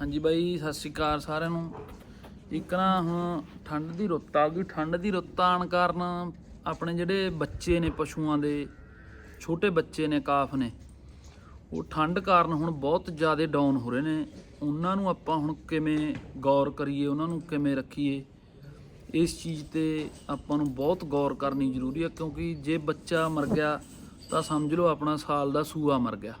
ਹਾਂਜੀ ਬਾਈ, ਸਤਿ ਸ਼੍ਰੀ ਅਕਾਲ ਸਾਰਿਆਂ ਨੂੰ। ਇੱਕ ਨਾ ਹੁਣ ਠੰਡ ਦੀ ਰੁੱਤ ਆ ਗਈ। ਠੰਡ ਦੀ ਰੁੱਤ ਆਉਣ ਕਾਰਨ ਆਪਣੇ ਜਿਹੜੇ ਬੱਚੇ ਨੇ, ਪਸ਼ੂਆਂ ਦੇ, ਛੋਟੇ ਬੱਚੇ ਨੇ, ਕਾਫ ਨੇ, ਉਹ ਠੰਡ ਕਾਰਨ ਹੁਣ ਬਹੁਤ ਜ਼ਿਆਦਾ ਡਾਊਨ ਹੋ ਰਹੇ ਨੇ। ਉਹਨਾਂ ਨੂੰ ਆਪਾਂ ਹੁਣ ਕਿਵੇਂ ਗੌਰ ਕਰੀਏ, ਉਹਨਾਂ ਨੂੰ ਕਿਵੇਂ ਰੱਖੀਏ, ਇਸ ਚੀਜ਼ ਤੇ ਆਪਾਂ ਨੂੰ ਬਹੁਤ ਗੌਰ ਕਰਨੀ ਜ਼ਰੂਰੀ ਹੈ ਕਿਉਂਕਿ ਜੇ ਬੱਚਾ ਮਰ ਗਿਆ ਤਾਂ ਸਮਝ ਲਓ ਆਪਣਾ ਸਾਲ ਦਾ ਸੂਆ ਮਰ ਗਿਆ।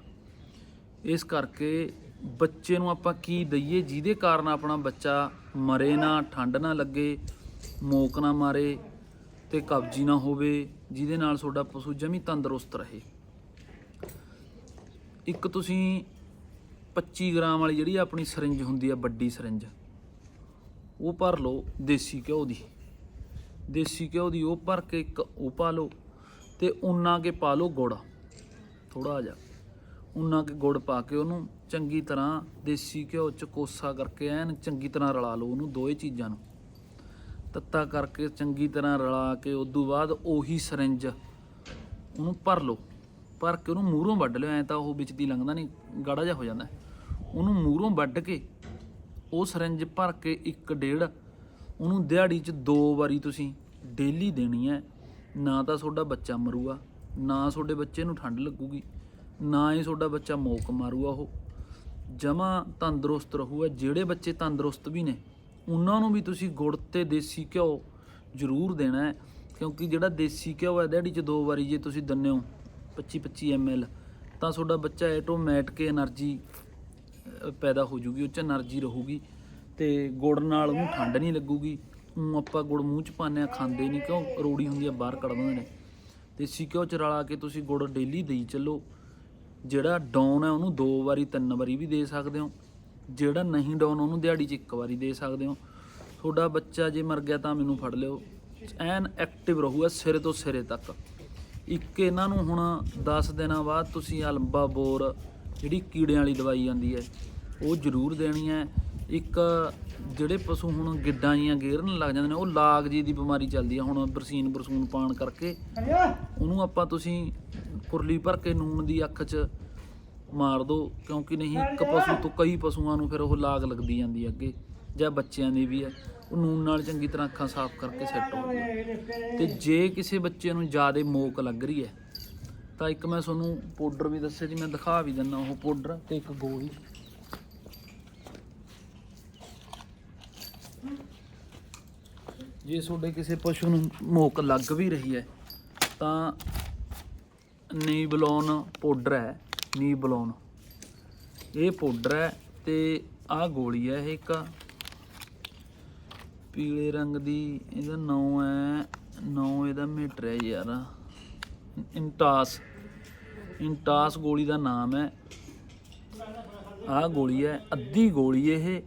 ਇਸ ਕਰਕੇ ਬੱਚੇ ਨੂੰ ਆਪਾਂ ਕੀ ਦਈਏ? ਜਿਹਦੇ ਕਾਰਨ ਆਪਣਾ ਬੱਚਾ ਮਰੇ ਨਾ, ਠੰਡ ਨਾ ਲੱਗੇ, ਮੋਕ ਨਾ ਮਾਰੇ ਤੇ ਕਬਜੀ ਨਾ ਹੋਵੇ, ਜਿਹਦੇ ਨਾਲ ਤੁਹਾਡਾ ਪਸ਼ੂ ਜਮੀ ਤੰਦਰੁਸਤ ਰਹੇ। ਇੱਕ ਤੁਸੀਂ 25 ਗ੍ਰਾਮ ਵਾਲੀ ਜਿਹੜੀ ਆਪਣੀ ਸਰਿੰਜ ਹੁੰਦੀ ਆ, ਵੱਡੀ ਸਰਿੰਜ, ਉਹ ਭਰ ਲਓ ਦੇਸੀ ਘਿਓ ਦੀ। ਦੇਸੀ ਘਿਓ ਦੀ ਉਹ ਭਰ ਕੇ ਇੱਕ ਉਹ ਪਾ ਲਓ ਤੇ ਉਨਾ ਕੇ ਪਾ ਲਓ ਗੁੜ। ਥੋੜਾ ਜਿਹਾ। ਉਨਾ ਕੇ ਗੁੜ ਪਾ ਕੇ ਉਹਨੂੰ ਚੰਗੀ ਤਰ੍ਹਾਂ ਦੇਸੀ ਘਿਓ ਚ ਕੋਸਾ ਕਰਕੇ ਐਨ ਚੰਗੀ ਤਰ੍ਹਾਂ ਰਲਾ ਲਓ ਉਹਨੂੰ ਦੋਏ ਚੀਜ਼ਾਂ ਨੂੰ। ਤੱਤਾ ਕਰਕੇ ਚੰਗੀ ਤਰ੍ਹਾਂ ਰਲਾ ਕੇ ਉਦੋਂ ਬਾਅਦ ਉਹੀ ਸਰਿੰਜ ਉਹਨੂੰ ਭਰ ਲਓ। ਭਰ ਕੇ ਉਹਨੂੰ ਮੂਹਰੋਂ ਵੱਢ ਲਿਓ, ਐ ਤਾਂ ਉਹ ਵਿੱਚ ਦੀ ਲੰਘਦਾ ਨਹੀਂ, ਗਾੜਾ ਜਿਹਾ ਹੋ ਜਾਂਦਾ। ਉਹਨੂੰ ਮੂਹਰੋਂ ਵੱਢ ਕੇ ਉਹ ਸਰਿੰਜ ਭਰ ਕੇ ਇੱਕ ਡੇਢ, ਉਹਨੂੰ ਦਿਹਾੜੀ 'ਚ ਦੋ ਵਾਰੀ ਤੁਸੀਂ ਡੇਲੀ ਦੇਣੀ ਹੈ ਨਾ ਤਾਂ ਤੁਹਾਡਾ ਬੱਚਾ ਮਰੂਗਾ, ਨਾ ਤੁਹਾਡੇ ਬੱਚੇ ਨੂੰ ਠੰਡ ਲੱਗੂਗੀ। ਨਾ ਹੀ ਤੁਹਾਡਾ ਬੱਚਾ ਮੋਕ ਮਾਰੂਗਾ ਉਹ। ਜਮਾ ਤੰਦਰੁਸਤ ਰਹੂਗਾ। ਜਿਹੜੇ ਬੱਚੇ ਤੰਦਰੁਸਤ ਵੀ ਨੇ, ਉਹਨਾਂ ਨੂੰ ਵੀ ਤੁਸੀਂ ਗੁੜ ਤੇ ਦੇਸੀ ਘਿਓ ਜ਼ਰੂਰ ਦੇਣਾ ਹੈ, ਕਿਉਂਕਿ ਜਿਹੜਾ ਦੇਸੀ ਘਿਓ ਹੈ ਦਿਹਾੜੀ 'ਚ ਦੋ ਵਾਰੀ ਜੇ ਤੁਸੀਂ ਦਿੰਨੇ ਹੋ 25 25 ml ਤਾਂ ਤੁਹਾਡਾ ਬੱਚਾ ਆਟੋਮੈਟਿਕ ਕੇ એનર્ਜੀ ਪੈਦਾ ਹੋ ਜੂਗੀ, ਉਹ 'ਚ એનર્ਜੀ ਰਹੂਗੀ ਤੇ ਗੁੜ ਨਾਲ ਉਹਨੂੰ ਠੰਡ ਨਹੀਂ ਲੱਗੂਗੀ। ਉਹ ਆਪਾਂ ਗੁੜ ਮੂੰਹ 'ਚ ਪਾਉਂਦੇ ਆ ਖਾਂਦੇ ਨਹੀਂ, ਕਿਉਂ? ਰੋੜੀ ਹੁੰਦੀ ਆ ਬਾਹਰ ਕੱਢ ਦਿੰਦੇ ਨੇ। ਦੇਸੀ ਘਿਓ ਚ ਰਲਾ ਕੇ ਤੁਸੀਂ ਗੁੜ ਡੇਲੀ ਦੇਈ ਚੱਲੋ। ਜਿਹੜਾ ਡਾਊਨ ਹੈ ਉਹਨੂੰ ਦੋ ਵਾਰੀ ਤਿੰਨ ਵਾਰੀ ਵੀ ਦੇ ਸਕਦੇ ਹੋ। ਜਿਹੜਾ ਨਹੀਂ ਡਾਊਨ ਉਹਨੂੰ ਦਿਹਾੜੀ 'ਚ ਇੱਕ ਵਾਰੀ ਦੇ ਸਕਦੇ ਹੋ। ਤੁਹਾਡਾ ਬੱਚਾ ਜੇ ਮਰ ਗਿਆ ਤਾਂ ਮੈਨੂੰ ਫੜ ਲਿਓ। ਐਨ ਐਕਟਿਵ ਰਹੂਗਾ ਸਿਰੇ ਤੋਂ ਸਿਰੇ ਤੱਕ। ਇੱਕ ਇਹਨਾਂ ਨੂੰ ਹੁਣ 10 ਦਿਨਾਂ ਬਾਅਦ ਤੁਸੀਂ ਆ ਲੰਬਾ ਬੋਰ ਜਿਹੜੀ ਕੀੜਿਆਂ ਵਾਲੀ ਦਵਾਈ ਆਉਂਦੀ ਹੈ ਉਹ ਜ਼ਰੂਰ ਦੇਣੀ ਹੈ। ਇੱਕ ਜਿਹੜੇ ਪਸ਼ੂ ਹੁਣ ਗਿੱਡਾਂ ਜੀਆਂ ਗੇਰਨ ਲੱਗ ਜਾਂਦੇ ਨੇ ਉਹ ਲਾਗ ਜੀ ਦੀ ਬਿਮਾਰੀ ਚੱਲਦੀ ਹੈ। ਹੁਣ ਬਰਸੀਨ ਬਰਸੂਨ ਪਾਣ ਕਰਕੇ ਉਹਨੂੰ ਆਪਾਂ ਤੁਸੀਂ ਕੁਰਲੀ ਭਰ ਕੇ ਨੂਨ ਦੀ ਅੱਖ 'ਚ ਮਾਰ ਦਿਓ ਕਿਉਂਕਿ ਨਹੀਂ ਇੱਕ ਪਸ਼ੂ ਤੋਂ ਕਈ ਪਸ਼ੂਆਂ ਨੂੰ ਫਿਰ ਉਹ ਲਾਗ ਲੱਗਦੀ ਜਾਂਦੀ ਹੈ ਅੱਗੇ ਜਾਂ ਬੱਚਿਆਂ ਦੀ ਵੀ ਹੈ ਉਹ ਨੂਨ ਨਾਲ ਚੰਗੀ ਤਰ੍ਹਾਂ ਅੱਖਾਂ ਸਾਫ਼ ਕਰਕੇ ਸੈੱਟ ਹੋ ਜਾਂਦੀ ਤੇ ਜੇ ਕਿਸੇ ਬੱਚੇ ਨੂੰ ਜ਼ਿਆਦਾ ਮੋਕ ਲੱਗ ਰਹੀ ਹੈ ਤਾਂ ਇੱਕ ਮੈਂ ਤੁਹਾਨੂੰ ਪਾਊਡਰ ਵੀ ਦੱਸਿਆ ਜੀ ਮੈਂ ਦਿਖਾ ਵੀ ਦਿੰਦਾ ਉਹ ਪਾਊਡਰ ਤੇ ਇੱਕ ਗੋਲੀ। ਜੇ ਤੁਹਾਡੇ ਕਿਸੇ ਪਸ਼ੂ ਨੂੰ ਮੋਕ ਲੱਗ ਵੀ ਰਹੀ ਹੈ ਤਾਂ ਨੀ ਬਲੋਨ ਪਾਊਡਰ ਹੈ ਨੀ ਬਲੋਨ ਇਹ ਪਾਊਡਰ ਹੈ ਤੇ ਆਹ ਗੋਲੀ ਹੈ ਇਹ ਇੱਕ। ਪੀਲੇ ਰੰਗ ਦੀ, ਇਹਦਾ ਨਾਮ ਹੈ ਨਾਮ ਇਹਦਾ ਮੀਟਰ ਹੈ ਯਾਰ। ਇੰਟਾਸ ਇੰਟਾਸ ਗੋਲੀ ਦਾ ਨਾਮ ਹੈ। ਆਹ ਗੋਲੀ ਹੈ, ਅੱਧੀ ਗੋਲੀ ਇਹ।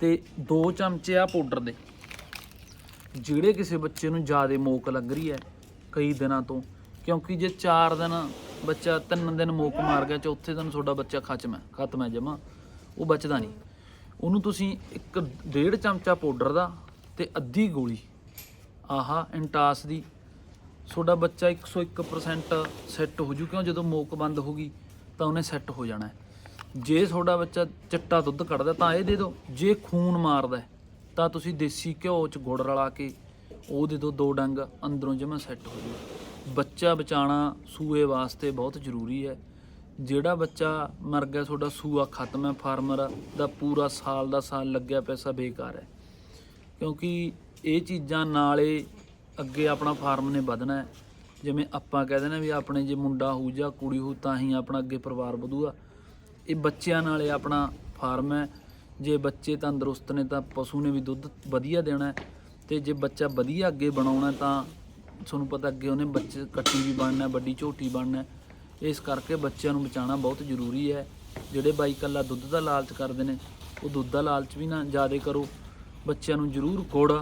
ਤੇ 2 ਚਮਚੇ ਆ ਪਾਊਡਰ ਦੇ। ਜਿਹੜੇ ਕਿਸੇ ਬੱਚੇ ਨੂੰ ਜ਼ਿਆਦਾ ਮੋਕ ਲੱਗ ਰਹੀ ਹੈ, ਕਈ ਦਿਨਾਂ ਤੋਂ। ਕਿਉਂਕਿ ਜੇ 4 ਦਿਨ ਬੱਚਾ 3 ਦਿਨ ਮੋਕ ਮਾਰ ਗਿਆ ਚੌਥੇ ਦਿਨ ਤੁਹਾਡਾ ਬੱਚਾ ਖਤਮ ਹੈ ਖਤਮ ਹੈ ਜਮਾ। ਉਹ ਬਚਦਾ ਨਹੀਂ। ਉਹਨੂੰ ਤੁਸੀਂ ਇੱਕ ਡੇਢ ਚਮਚਾ ਪਾਊਡਰ ਦਾ ਤੇ ਅੱਧੀ ਗੋਲੀ, ਆਹਾ, ਇੰਟਾਸ ਦੀ, ਤੁਹਾਡਾ ਬੱਚਾ 101% ਸੈੱਟ ਹੋ ਜੂ। ਕਿਉਂ? ਜਦੋਂ ਮੋਕ ਬੰਦ ਹੋਗੀ ਤਾਂ ਉਹਨੇ ਸੈੱਟ ਹੋ ਜਾਣਾ ਜੇ ਤੁਹਾਡਾ ਬੱਚਾ ਚਿੱਟਾ ਦੁੱਧ ਕੱਢਦਾ, ਤਾਂ ਇਹ ਦੇ ਦਿਓ। ਜੇ ਖੂਨ ਮਾਰਦਾ ਤਾਂ ਤੁਸੀਂ ਦੇਸੀ ਘਿਓ ਚ ਗੁੜ ਰਲਾ ਕੇ ਉਹ ਦੇ ਦਿਓ। ਦੋ ਡੰਗ ਅੰਦਰੋਂ ਜਮਾ ਸੈੱਟ ਹੋ ਜੂ। ਬੱਚਾ ਬਚਾਉਣਾ ਸੂਏ ਵਾਸਤੇ ਬਹੁਤ ਜ਼ਰੂਰੀ ਹੈ। ਜਿਹੜਾ ਬੱਚਾ ਮਰ ਗਿਆ, ਤੁਹਾਡਾ ਸੂਆ ਖਤਮ ਹੈ, ਫਾਰਮਰ ਦਾ ਪੂਰਾ ਸਾਲ ਦਾ ਸਾਲ ਲੱਗਿਆ ਪੈਸਾ ਬੇਕਾਰ ਹੈ। ਕਿਉਂਕਿ ਇਹ ਚੀਜ਼ਾਂ ਨਾਲੇ ਅੱਗੇ ਆਪਣਾ ਫਾਰਮ ਨੇ ਵਧਣਾ ਹੈ। ਜਿਵੇਂ ਆਪਾਂ ਕਹਿੰਦੇ ਨੇ ਵੀ ਆਪਣੇ ਜੇ ਮੁੰਡਾ ਹੋਊ ਜਾਂ ਕੁੜੀ ਹੋਊ, ਤਾਂ ਹੀ ਆਪਣਾ ਅੱਗੇ ਪਰਿਵਾਰ ਵਧੂਗਾ। ਇਹ ਬੱਚਿਆਂ ਨਾਲੇ ਆਪਣਾ ਫਾਰਮ ਹੈ। ਜੇ ਬੱਚੇ ਤੰਦਰੁਸਤ ਨੇ ਤਾਂ ਪਸ਼ੂ ਨੇ ਵੀ ਦੁੱਧ ਵਧੀਆ ਦੇਣਾ ਹੈ। ਤੇ ਜੇ ਬੱਚਾ ਵਧੀਆ ਅੱਗੇ ਬਣਾਉਣਾ ਤਾਂ ਤੁਹਾਨੂੰ ਪਤਾ ਅੱਗੇ ਉਹਨੇ ਬੱਚੇ ਕੱਟੀ ਵੀ ਬਣਨਾ, ਵੱਡੀ ਝੋਟੀ ਬਣਨਾ ਇਸ ਕਰਕੇ ਬੱਚਿਆਂ ਨੂੰ ਬਚਾਉਣਾ ਬਹੁਤ ਜ਼ਰੂਰੀ ਹੈ। ਜਿਹੜੇ ਬਾਈ ਕੱਲਾ ਦੁੱਧ ਦਾ ਲਾਲਚ ਕਰਦੇ ਨੇ, ਉਹ ਦੁੱਧ ਦਾ ਲਾਲਚ ਵੀ ਨਾ ਜ਼ਿਆਦਾ ਕਰੋ। ਬੱਚਿਆਂ ਨੂੰ ਜ਼ਰੂਰ ਗੁੜ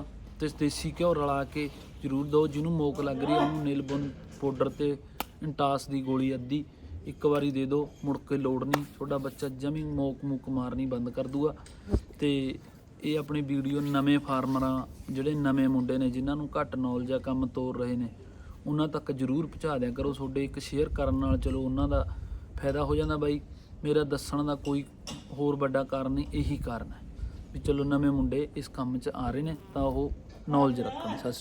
ਤੇ ਦੇਸੀ ਘਿਓ ਰਲਾ ਕੇ ਜ਼ਰੂਰ ਦਿਓ। ਜਿਹਨੂੰ ਮੋਕ ਲੱਗ ਰਹੀ ਹੈ, ਉਹਨੂੰ ਨਿਲਬਨ ਪਾਊਡਰ ਤੇ ਇੰਟਾਸ ਦੀ ਗੋਲੀ ਅੱਧੀ ਇੱਕ ਵਾਰੀ ਦੇ ਦਿਓ। ਮੁੜ ਕੇ ਲੋੜ ਨਹੀਂ। ਤੁਹਾਡਾ ਬੱਚਾ ਜਮੀ ਮੋਕ ਮੂਕ ਮਾਰਨੀ ਬੰਦ ਕਰ ਦੂਗਾ। ਤੇ ਇਹ ਆਪਣੀ ਵੀਡੀਓ ਨਵੇਂ ਫਾਰਮਰਾਂ, ਜਿਹੜੇ ਨਵੇਂ ਮੁੰਡੇ ਨੇ, ਜਿਨ੍ਹਾਂ ਨੂੰ ਘੱਟ ਨੌਲੇਜ ਆ, ਕੰਮ ਤੋਰ ਰਹੇ ਨੇ, ਉਹਨਾਂ ਤੱਕ ਜਰੂਰ ਪਹੁੰਚਾ ਦਿਆ ਕਰੋ। ਤੁਹਾਡੇ ਇੱਕ ਸ਼ੇਅਰ ਕਰਨ ਨਾਲ ਚਲੋ ਉਹਨਾਂ ਦਾ ਫਾਇਦਾ ਹੋ ਜਾਂਦਾ ਬਾਈ। ਮੇਰਾ ਦੱਸਣ ਦਾ ਕੋਈ ਹੋਰ ਵੱਡਾ ਕਾਰਨ ਨਹੀਂ, ਇਹੀ ਕਾਰਨ ਹੈ ਵੀ ਚਲੋ ਨਵੇਂ ਮੁੰਡੇ ਇਸ ਕੰਮ 'ਚ ਆ ਰਹੇ ਨੇ, ਤਾਂ ਉਹ ਨੌਲੇਜ ਰੱਖਣ। ਸਤਿ ਸ਼੍ਰੀ ਅਕਾਲ।